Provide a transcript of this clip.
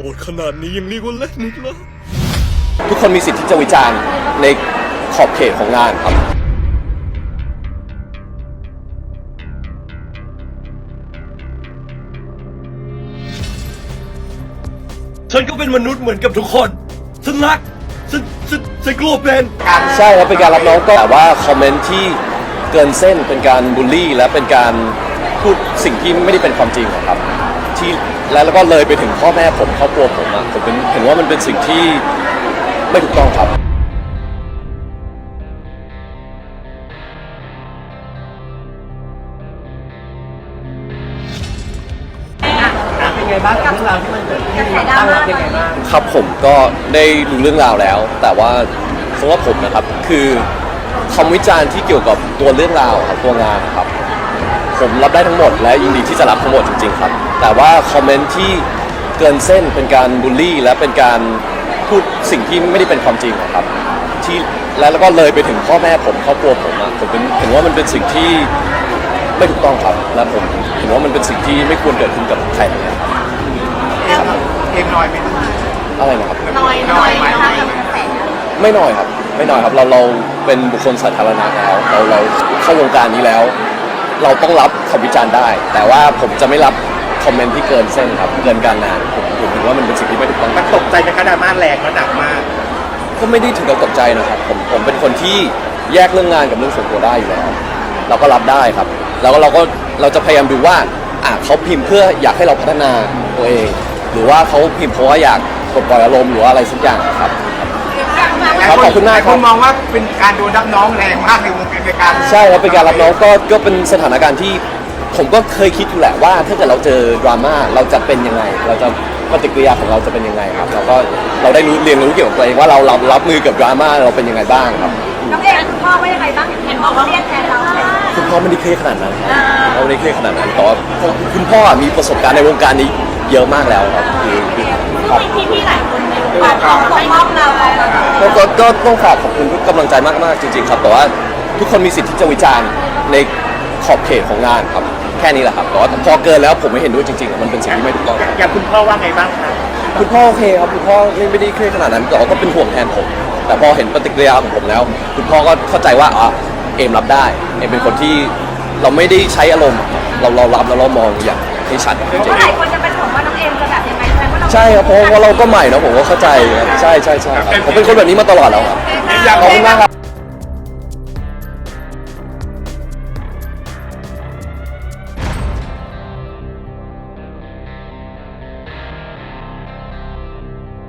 โอดขนาดนี้ยังเรียกว่าเล่นอีกเหรอทุกคนมีสิทธิ์ที่จะวิจารณ์ในขอบเขตของงานครับ ฉันก็เป็นมนุษย์เหมือนกับทุกคนฉันรักฉันฉันฉันกลัวเป็นใช่ครับเป็นการรับน้องก็แต่ว่าคอมเมนต์ที่เกินเส้นเป็นการบูลลี่ และเป็นการพูดสิ่งที่ไม่ได้เป็นความจริงอะครับ ที่และแล้วก็เลยไปถึงพ่อแม่ผมครอบครัวผมอะผมเป็นเห็นว่ามันเป็นสิ่งที่ไม่ถูกต้องครับเป็นไงบ้างกับเรื่องราวที่มันเกิดขึ้นตั้งรับยังไงบ้างครับผมก็ได้ดูเรื่องราวแล้ว แต่ว่าสำหรับผมนะครับคือคำวิจารณ์ที่เกี่ยวกับตัวเรื่องราวครับตัวงานนะครับ ผมรับได้ทั้งหมดและยินดีที่จะรับทั้งหมดจริงๆครับ แต่ว่าคอมเมนต์ที่เกินเส้นเป็นการบูลลี่ และเป็นการพูดสิ่งที่ไม่ได้เป็นความจริงอะครับ ที่และแล้วก็เลยไปถึงพ่อแม่ผมครอบครัวผมอะผมเป็นเห็นว่ามันเป็นสิ่งที่ไม่ถูกต้องครับและผมเห็นว่ามันเป็นสิ่งที่ไม่ควรเกิดขึ้นกับใครนะครับเอ็มน้อยไหมอะไรนะครับ น้อยน้อยนะคะกับกระแสไม่น้อยครับ ไม่น้อยครับเราเราเป็นบุคคลสาธารณะแล้วเราเราเข้าวงการนี้แล้ว เราต้องรับคำวิจารณ์ได้ แต่ว่าผมจะไม่รับค อมเมนต์ที่เกินเส้นครับ เกินการงานผมผมถือว่ามันเป็นสิ่งที่ไม่ถูกต้องมันตกใจไหมคะดราม่าแรงแล้วหนักมาก ก็ไม่ได้ถึงกับตกใจนะครับผมผมเป็นคนที่แยกเรื่องงานกับเรื่องส่วนตัวได้อยู่แล้ว เราก็รับได้ครับ แล้วก็เราก็เราจะพยายามดูว่าอะเขาพิมพ์เพื่ออยากให้เราพัฒนาตัวเอง หรือว่าเขาพิมพ์เพราะว่าอยากปลดปล่อยอารมณ์หรือว่าอะไรสักอย่างครับ ครับขอบคุณมากครับ ณมองว่าเป็นการโดนรับน้องแรงมากในวงการในการ ใช่ครับเป็นการรับน้องก็ก็เป็นสถานการณ์ที่ ผมก็เคยคิดอยู่แหละว่า ถ้าเกิดเราเจอดราม่าเราจะเป็นยังไง เราจะปฏิกิริยาของเราจะเป็นยังไงครับ เราก็เราได้รู้เรียนรู้เกี่ยวกับตัวเองว่าเราเรารับมือกับดราม่าเราเป็นยังไงบ้างครับน้องเอ็มคุณพ่อว่ายังไงบ้างเห็นบอกว่าเรียกแทนเราคุณพ่อไม่ได้เครียดขนาดนั้นครับคุณพ่อไม่ได้เครียดขนาดนั้นแต่ว่าคุณพ่อมีประสบการณ์ในวงการนี้เยอะมากแล้วครับคือคือครับพี่พี่ๆหลายคนเนี่ยปกป้องปกป้องเราก็ก็ก็ต้องฝากขอบคุณทุกกำลังใจมากๆจริง ๆ ครับ แต่ว่าทุกคนมีสิทธิ์ที่จะวิจารณ์ในขอบเขตของงานครับ แค่นี้แหละครับแต่ว่าพอเกินแล้วผมไม่เห็นด้วยจริงๆอะมันเป็นสิ่งที่ไม่ถูกต้องอย่างคุณพ่อว่าไงบ้างคะคุณพ่อโอเคครับคุณพ่อไม่ไม่ได้เครียดขนาดนั้นแต่ว่าก็เป็นห่วงแทนผม แต่พอเห็นปฏิกิริยาของผมแล้ว คุณพ่อก็เข้าใจว่าอ๋อเอมรับได้เอมเป็นคนที่เราไม่ได้ใช้อารมณ์ครับเราเรารับแล้วเรามองอย่างให้ชัดจริงเพราะหลายคนจะเป็นห่วงว่าน้องเอ็มจะแบบยังไงแสดงว่าเราๆใช่ครับเพราะว่าเราก็ใหม่นะผมก็เข้าใจครับใช่ใช่ใช่ครับผมเป็นคนแบบนี้มาตลอดแล้วครับ ขอบคุณมากครับ